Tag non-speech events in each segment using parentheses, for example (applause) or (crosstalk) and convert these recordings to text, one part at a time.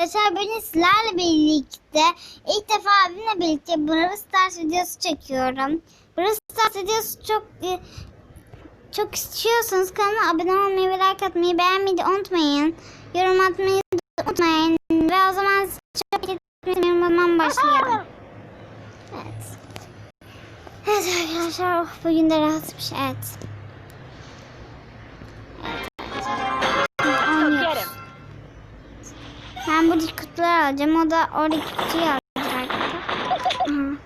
Arkadaşlar bugün sizlerle birlikte ilk defa abimle birlikte Brawl Stars videosu çekiyorum. Brawl Stars videosu çok e, çok istiyorsanız kanala abone olmayı ve like atmayı beğenmeyi de unutmayın. Yorum atmayı unutmayın. Ve o zaman çok bekletmiyorum. O başlayalım. Evet. Evet arkadaşlar oh, bugün de rahatmış. Evet. Evet. Ben buradaki kutuları alacağım. O da oradaki kutuyu alacak.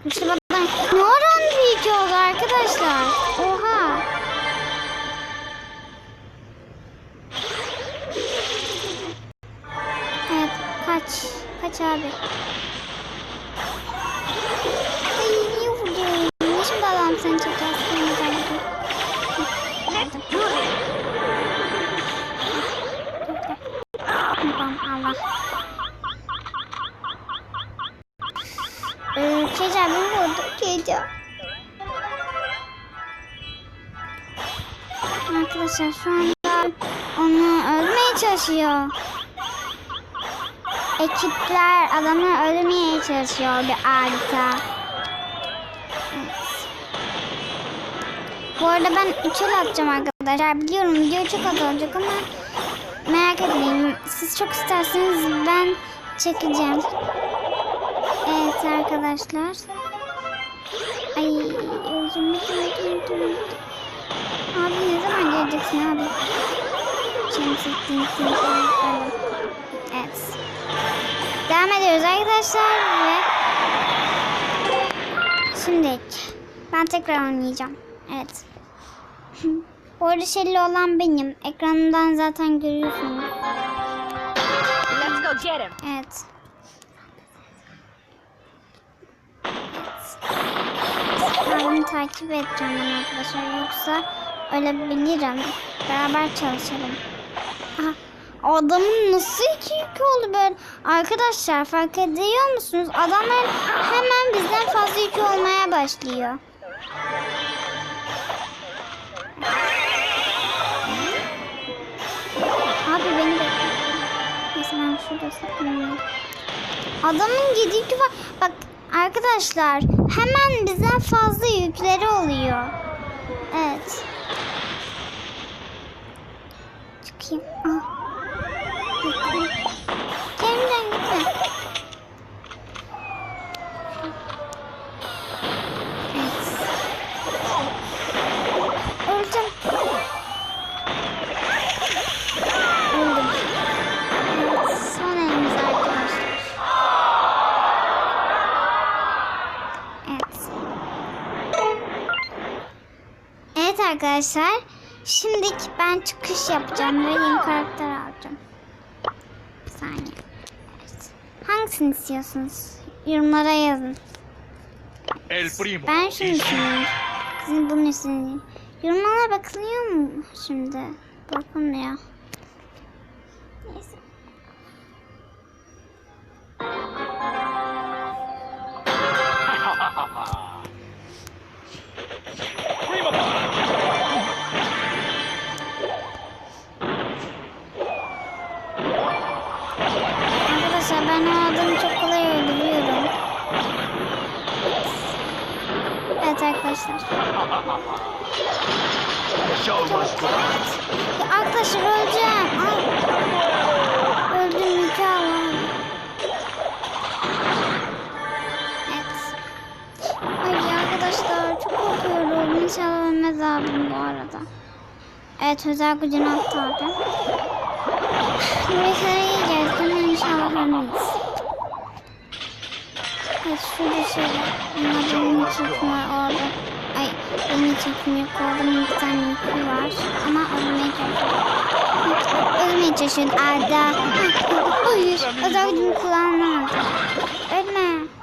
İşte babadan ne oran büyük oldu arkadaşlar. Oha. Evet kaç. Kaç abi. Tamam Allah. Ee, Keca beni vurdu. Keca. Arkadaşlar şu anda onu öldürmeye çalışıyor. Ekipler adamı öldürmeye çalışıyor bir harita. Evet. Bu arada ben 3 el atacağım arkadaşlar. Biliyorum video çok az olacak ama merak etmeyin. Çok isterseniz ben çekeceğim. Evet arkadaşlar. Ay öldüm öldüm. Abi ne zaman geleceksin abi? Şemsettin Evet. Devam ediyoruz arkadaşlar ve şimdi ben tekrar oynayacağım. Evet. (laughs) Bu arada olan benim. Ekranından zaten görüyorsunuz. Him. Evet. Abimi takip edeceğim ben arkadaşlar. Yoksa ölebilirim. Beraber çalışalım. Aha, adamın nasıl iki yük oldu böyle? Arkadaşlar fark ediyor musunuz? Adamlar hemen bizden fazla yük olmaya başlıyor. Ben şurada saklanıyorum. Adamın yedi yükü. Bak arkadaşlar hemen bizden fazla yükleri oluyor. Arkadaşlar. Şimdi ben çıkış yapacağım ve yeni karakter alacağım. Bir saniye. Evet. Hangisini istiyorsunuz? Yorumlara yazın. El primo. Ben şunu düşünüyorum. Sizin bunun üstüne. Yorumlara bakılıyor mu şimdi? Bakılmıyor. Ben o adamı çok kolay öldürüyorum. Evet arkadaşlar. Go. Ya arkadaşlar öleceğim. Ay. Öldüm mükemmel. Evet. Ay arkadaşlar çok korkuyorum. İnşallah ölmez abim bu arada. Evet özel gücünü attı abi. Buraya kadar iyi gelsin inşallah ölmeyiz. Evet şurada şöyle. Ama benim için var orada. Ay benim için yok orada bir tane yükü var. Ama ölmeye çalışıyorum. Ölmeye çalışıyorum Arda. Hayır özel gücümü kullanamadım. Ölme.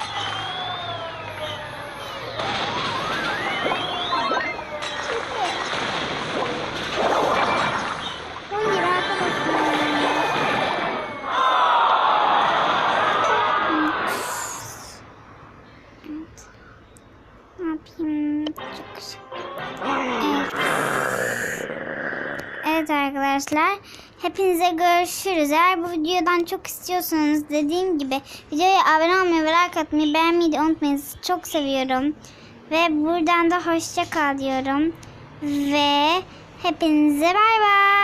Evet. Arkadaşlar. Hepinize görüşürüz. Eğer bu videodan çok istiyorsanız dediğim gibi videoya abone olmayı ve like atmayı beğenmeyi de unutmayın. Sizi çok seviyorum. Ve buradan da hoşça kal diyorum. Ve hepinize bay bay.